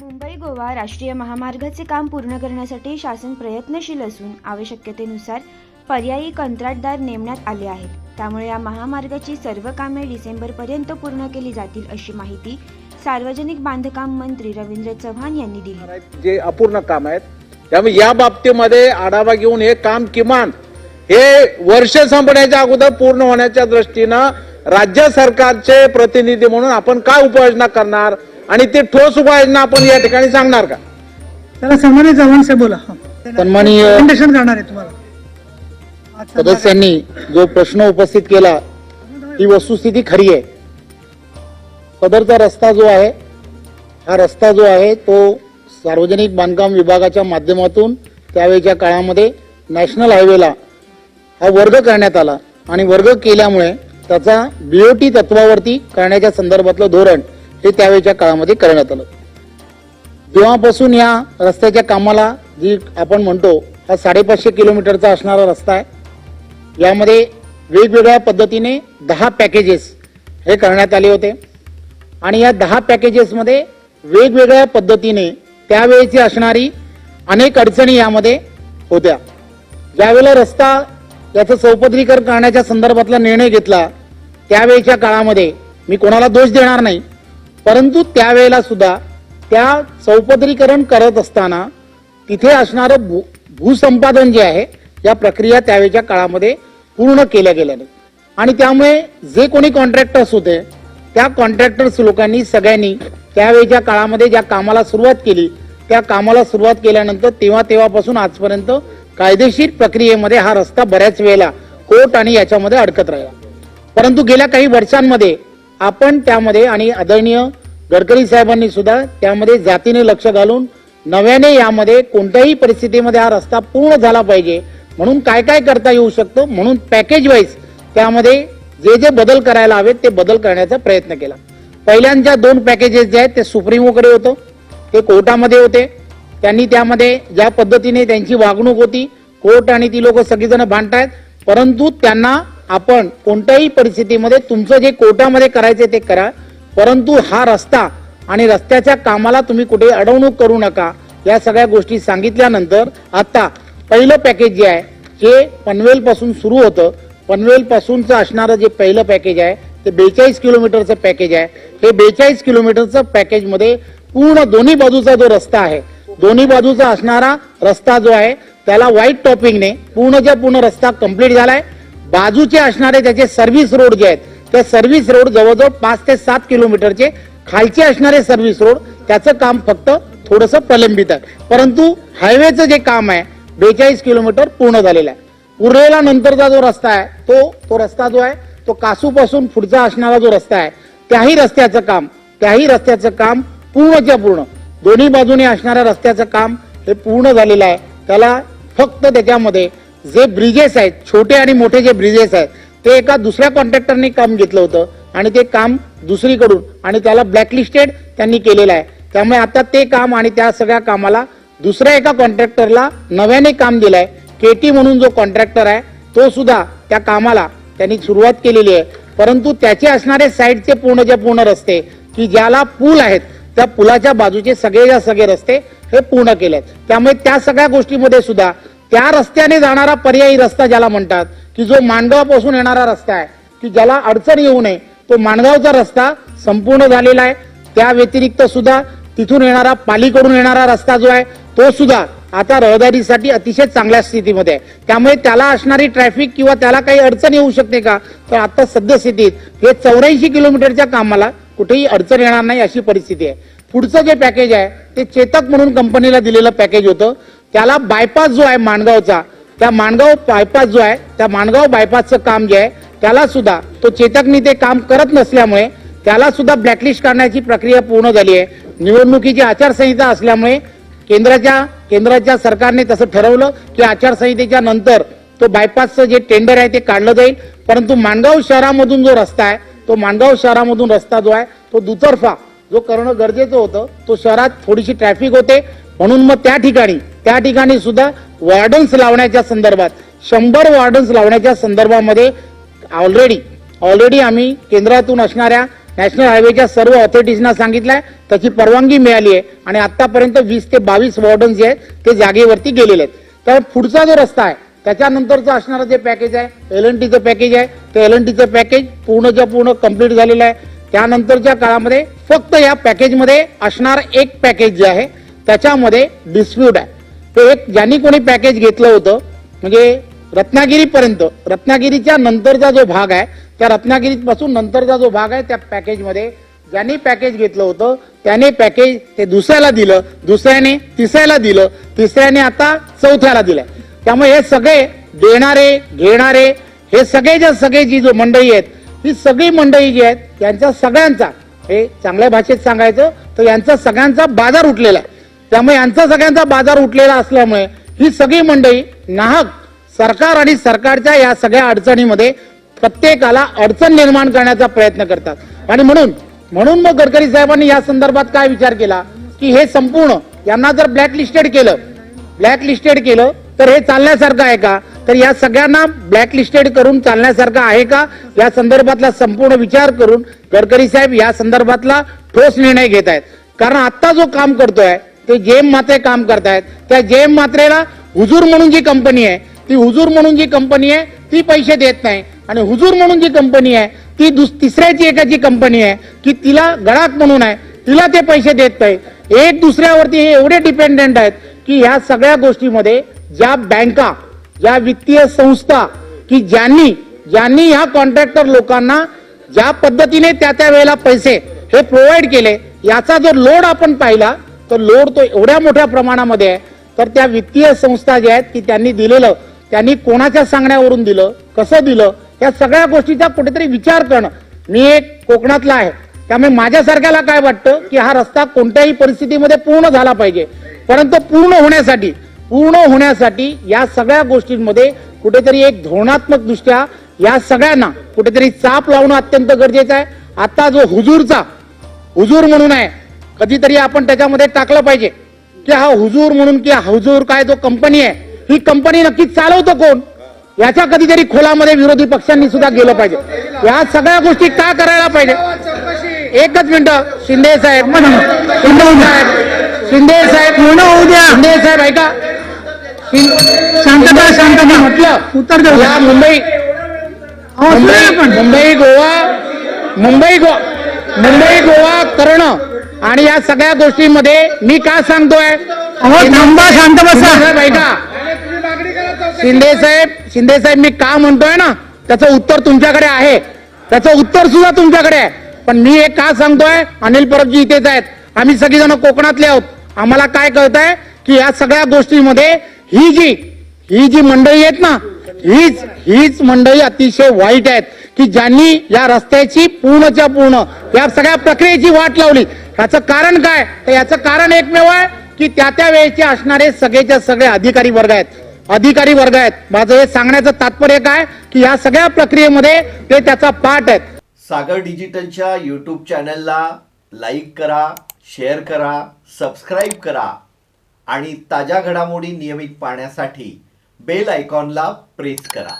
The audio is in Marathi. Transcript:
मुंबई गोवा राष्ट्रीय महामार्गाचे काम पूर्ण करण्यासाठी शासन प्रयत्नशील असून आवश्यकतेनुसार पर्यायी कंत्राटदार नेमण्यात आले आहेत. त्यामुळे या महामार्गाची सर्व कामे डिसेंबरपर्यंत पूर्ण केली जातील अशी माहिती सार्वजनिक बांधकाम मंत्री रवींद्र चव्हाण यांनी दिली. जे अपूर्ण काम आहेत त्यामुळे या बाबतीमध्ये आढावा घेऊन हे काम किमान हे वर्ष संपण्याच्या अगोदर पूर्ण होण्याच्या दृष्टीनं राज्य सरकारचे प्रतिनिधी म्हणून आपण काय उपाययोजना करणार? आणि ते ठोस उपाययोजना आपण या ठिकाणी सांगणार का त्याला सन्मानित चव्हाण साहेब बोला. सन्माननीय करणार आहे तुम्हाला. सदस्यांनी जो प्रश्न उपस्थित केला ती वस्तुस्थिती खरी आहे सदरचा रस्ता जो आहे हा रस्ता जो आहे तो सार्वजनिक बांधकाम विभागाच्या माध्यमातून त्यावेळेच्या काळामध्ये नॅशनल हायवेला हा वर्ग करण्यात आला आणि वर्ग केल्यामुळे त्याचा बीओटी तत्वावरती करण्याच्या संदर्भातलं धोरण हे त्यावेळेच्या काळामध्ये करण्यात आलं. जेव्हापासून या रस्त्याच्या कामाला जी आपण म्हणतो हा साडेपाचशे किलोमीटरचा असणारा रस्ता आहे यामध्ये वेगवेगळ्या पद्धतीने दहा पॅकेजेस हे करण्यात आले होते. आणि या दहा पॅकेजेसमध्ये वेगवेगळ्या पद्धतीने त्यावेळेची असणारी अनेक अडचणी यामध्ये होत्या. ज्यावेळेला रस्ता याचं चौपदरीकरण करण्याच्या संदर्भातला निर्णय घेतला त्यावेळेच्या काळामध्ये मी कोणाला दोष देणार नाही. परंतु त्यावेळेला सुद्धा त्या चौपदरीकरण करत असताना तिथे असणारं भू भूसंपादन जे आहे या प्रक्रिया त्यावेळेच्या काळामध्ये पूर्ण केल्या गेल्या नाही आणि त्यामुळे जे कोणी कॉन्ट्रॅक्टर्स होते त्या कॉन्ट्रॅक्टर्स लोकांनी सगळ्यांनी त्यावेळेच्या काळामध्ये ज्या कामाला सुरुवात केली त्या कामाला सुरुवात केल्यानंतर तेव्हा तेव्हापासून आजपर्यंत कायदेशीर प्रक्रियेमध्ये हा रस्ता बऱ्याच वेळेला कोर्ट आणि याच्यामध्ये अडकत राहिला. परंतु गेल्या काही वर्षांमध्ये आपण त्यामध्ये आणि आदरणीय गडकरी साहेबांनी सुद्धा त्यामध्ये जातीने लक्ष घालून नव्याने यामध्ये कोणत्याही परिस्थितीमध्ये हा रस्ता पूर्ण झाला पाहिजे. म्हणून काय काय करता येऊ शकतं? म्हणून पॅकेज वाईज त्यामध्ये जे जे बदल करायला हवेत ते बदल करण्याचा प्रयत्न केला. पहिल्यांच्या दोन पॅकेजेस जे आहेत ते सुप्रीमोकडे होतं ते कोर्टामध्ये होते. त्यांनी त्यामध्ये ज्या पद्धतीने त्यांची वागणूक होती कोर्ट आणि ती लोक सगळीजण भांडतायत परंतु त्यांना आपण कोणत्याही परिस्थितीमध्ये तुमचं जे कोर्टामध्ये करायचे ते करा परंतु हा रस्ता आणि रस्त्याच्या कामाला तुम्ही कुठे अडवणूक करू नका या सगळ्या गोष्टी सांगितल्यानंतर आता पहिलं पॅकेज जे आहे हे पनवेल पासून सुरू होतं. पनवेलपासूनचं असणारं जे पहिलं पॅकेज आहे ते बेचाळीस किलोमीटरचं पॅकेज आहे. हे बेचाळीस किलोमीटरचं पॅकेजमध्ये पूर्ण दोन्ही बाजूचा जो रस्ता आहे दोन्ही बाजूचा असणारा रस्ता जो आहे त्याला व्हाईट टॉपिंगने पूर्णच्या पूर्ण रस्ता कंप्लीट झालाय. बाजूचे असणारे त्याचे सर्व्हिस रोड जे आहेत त्या सर्व्हिस रोड जवळजवळ पाच ते सात किलोमीटरचे खालचे असणारे सर्व्हिस रोड त्याचं काम फक्त थोडस प्रलंबित आहे. परंतु हायवेचं जे काम आहे बेचाळीस किलोमीटर पूर्ण झालेलं आहे. उरलेला नंतरचा जो रस्ता आहे तो तो रस्ता जो आहे तो कासूपासून पुढचा असणारा जो रस्ता आहे त्याही रस्त्याचं काम त्याही रस्त्याचं काम पूर्णच्या पूर्ण. दोन्ही बाजूने असणाऱ्या रस्त्याचं काम हे पूर्ण झालेलं आहे. त्याला फक्त त्याच्यामध्ये जे ब्रिजेस आहेत छोटे आणि मोठे जे ब्रिजेस आहेत ते एका दुसऱ्या कॉन्ट्रॅक्टरने काम घेतलं होतं आणि ते काम दुसरीकडून आणि त्याला ब्लॅकलिस्टेड त्यांनी केलेलं आहे. त्यामुळे आता ते काम आणि त्या सगळ्या कामाला दुसऱ्या एका कॉन्ट्रॅक्टरला नव्याने काम दिलंय. केटी म्हणून जो कॉन्ट्रॅक्टर आहे तो सुद्धा त्या कामाला त्यांनी सुरुवात केलेली आहे. परंतु त्याचे असणारे साईडचे पूर्णच्या पूर्ण रस्ते की ज्याला पूल आहेत त्या पुलाच्या बाजूचे सगळेच्या सगळे रस्ते हे पूर्ण केले आहेत त्यामुळे त्या सगळ्या गोष्टीमध्ये सुद्धा त्या रस्त्याने जाणारा पर्यायी रस्ता ज्याला म्हणतात की जो माणगावपासून येणारा रस्ता आहे की ज्याला अडचण येऊ नये तो माणगावचा रस्ता संपूर्ण झालेला आहे. त्या व्यतिरिक्त सुद्धा तिथून येणारा पालीकडून येणारा रस्ता जो आहे तो सुद्धा आता रहदारीसाठी अतिशय चांगल्या स्थितीमध्ये आहे. त्यामुळे त्याला असणारी ट्रॅफिक किंवा त्याला काही अडचण येऊ शकते का? तर आता सद्यस्थितीत हे चौऱ्याऐंशी किलोमीटरच्या कामाला कुठेही अडचण येणार नाही अशी परिस्थिती आहे. पुढचं जे पॅकेज आहे ते चेतक म्हणून कंपनीला दिलेलं पॅकेज होतं. त्याला बायपास जो आहे माणगावचा त्या माणगाव बायपास जो आहे त्या माणगाव बायपासचं काम जे आहे त्याला सुद्धा तो चेतकनी ते काम करत नसल्यामुळे त्याला सुद्धा ब्लॅकलिस्ट करण्याची प्रक्रिया पूर्ण झाली आहे. निवडणुकीची आचारसंहिता असल्यामुळे केंद्राच्या केंद्राच्या सरकारने तसं ठरवलं की आचारसंहितेच्या नंतर तो बायपासचं जे टेंडर आहे ते काढलं जाईल. परंतु माणगाव शहरामधून जो रस्ता आहे तो माणगाव शहरामधून रस्ता जो आहे तो दुतर्फा जो करणं गरजेचं होतं तो शहरात थोडीशी ट्रॅफिक होते. म्हणून मग त्या ठिकाणी त्या ठिकाणी सुद्धा वॉर्डन्स लावण्याच्या संदर्भात शंभर वॉर्डन्स लावण्याच्या संदर्भामध्ये ऑलरेडी ऑलरेडी आम्ही केंद्रातून असणाऱ्या नॅशनल हायवेच्या सर्व ऑथॉरिटीजना सांगितलंय त्याची परवानगी मिळाली आहे आणि आतापर्यंत वीस ते बावीस वॉर्डन जे आहेत ते जागेवरती गेलेले आहेत. तर पुढचा जो रस्ता आहे त्याच्यानंतरचं असणारं जे पॅकेज आहे एल एन टीचं पॅकेज आहे ते एल एन टीचं पॅकेज पूर्णच्या पूर्ण कंप्लीट झालेलं आहे. त्यानंतरच्या काळामध्ये फक्त या पॅकेजमध्ये असणार एक पॅकेज जे आहे त्याच्यामध्ये डिस्प्यूट आहे. ते एक ज्यांनी कोणी पॅकेज घेतलं होतं म्हणजे रत्नागिरीपर्यंत रत्नागिरीच्या नंतरचा जो भाग आहे त्या रत्नागिरीपासून नंतरचा जो भाग आहे त्या पॅकेजमध्ये ज्यांनी पॅकेज घेतलं होतं त्याने पॅकेज ते दुसऱ्याला दिलं दुसऱ्याने तिसऱ्याला दिलं तिसऱ्याने आता चौथ्याला दिलं त्यामुळे हे सगळे देणारे घेणारे हे सगळे जे सगळे जी जो मंडळी आहेत ही सगळी मंडळी जी आहेत यांचा सगळ्यांचा हे चांगल्या भाषेत सांगायचं तर यांचा सगळ्यांचा बाजार उठलेला आहे. त्यामुळे यांचा सगळ्यांचा बाजार उठलेला असल्यामुळे ही सगळी मंडळी नाहक सरकार आणि सरकारच्या या सगळ्या अडचणीमध्ये प्रत्येकाला अडचण निर्माण करण्याचा प्रयत्न करतात. आणि म्हणून म्हणून मग गडकरी साहेबांनी या संदर्भात काय विचार केला? की हे संपूर्ण यांना जर ब्लॅक लिस्टेड केलं ब्लॅक लिस्टेड केलं तर हे चालण्यासारखं आहे का? तर या सगळ्यांना ब्लॅक लिस्टेड करून चालण्यासारखं आहे का? या संदर्भातला संपूर्ण विचार करून गडकरी साहेब या संदर्भातला ठोस निर्णय घेत आहेत. कारण आता जो काम करतोय ते जेम मात्रे काम करतायत. त्या जेम मात्रेला हुजूर म्हणून जी कंपनी आहे ती हुजूर म्हणून जी कंपनी आहे ती पैसे देत नाही. आणि हुजूर म्हणून जी कंपनी आहे ती दुस तिसऱ्याची एकाची कंपनी आहे की तिला गडाक म्हणून आहे तिला ते पैसे देत नाही. एक दुसऱ्यावरती हे एवढे डिपेंडेंट आहेत की ह्या सगळ्या गोष्टीमध्ये ज्या बँका ज्या वित्तीय संस्था की ज्यांनी ज्यांनी ह्या कॉन्ट्रॅक्टर लोकांना ज्या पद्धतीने त्या त्या वेळेला पैसे हे प्रोव्हाइड केले याचा जर लोड आपण पाहिला तर लोड तो एवढ्या मोठ्या प्रमाणामध्ये आहे तर त्या वित्तीय संस्था ज्या आहेत की त्यांनी दिलेलं त्यांनी कोणाच्या सांगण्यावरून दिलं कसं दिलं या सगळ्या गोष्टीचा कुठेतरी विचार करणं. मी एक कोकणातला आहे. त्यामुळे माझ्यासारख्याला काय वाटतं की हा रस्ता कोणत्याही परिस्थितीमध्ये पूर्ण झाला पाहिजे. परंतु पूर्ण होण्यासाठी पूर्ण होण्यासाठी या सगळ्या गोष्टींमध्ये कुठेतरी एक धोरणात्मक दृष्ट्या या सगळ्यांना कुठेतरी चाप लावणं अत्यंत गरजेचं आहे. आता जो हुजूरचा हुजूर म्हणून आहे कधीतरी आपण त्याच्यामध्ये टाकलं पाहिजे. की हा हुजूर म्हणून की हा हुजूर काय जो कंपनी आहे ही कंपनी नक्की चालवतो कोण? याच्या कधीतरी खोलामध्ये विरोधी पक्षांनी सुद्धा गेलं पाहिजे. या सगळ्या गोष्टी का करायला पाहिजे? एकच मिनिट. शिंदे साहेब. शिंदे साहेब. शिंदे साहेब. पूर्ण होऊ द्या. शिंदे साहेब ऐका. शांतता शांतता. म्हटलं उत्तर देऊ. या मुंबई अहो, मुंबई गोवा मुंबई गो मुंबई गोवा करणं आणि या सगळ्या गोष्टींमध्ये मी का सांगतोय? शांत शिंदे बसा. साहेब ऐका. शिंदे साहेब शिंदे साहेब मी का म्हणतोय ना त्याचं उत्तर तुमच्याकडे आहे. त्याचं उत्तर सुद्धा तुमच्याकडे आहे. पण मी हे का सांगतोय अनिल परबजी इथेच आहेत. आम्ही सगळीजण कोकणातले आहोत. आम्हाला काय कळत आहे की या सगळ्या गोष्टींमध्ये ही जी ही जी मंडळी आहेत ना हीच हीच मंडळी अतिशय वाईट आहेत. की ज्यांनी या रस्त्याची पूर्णच्या पूर्ण या सगळ्या प्रक्रियेची वाट लावली. ह्याचं कारण काय? तर याचं कारण एकमेव आहे की त्या त्या वेळेचे असणारे सगळेच्या सगळे अधिकारी वर्ग आहेत. अधिकारी वर्ग आहेत. माझं हे सांगण्याचं तात्पर्य काय? की या सगळ्या प्रक्रियेमध्ये ते त्याचा पाठ आहेत. सागर डिजिटलच्या यूट्यूब चॅनलला लाईक करा शेअर करा सबस्क्राईब करा आणि ताज्या घडामोडी नियमित पाहण्यासाठी बेल आयकॉनला प्रेस करा.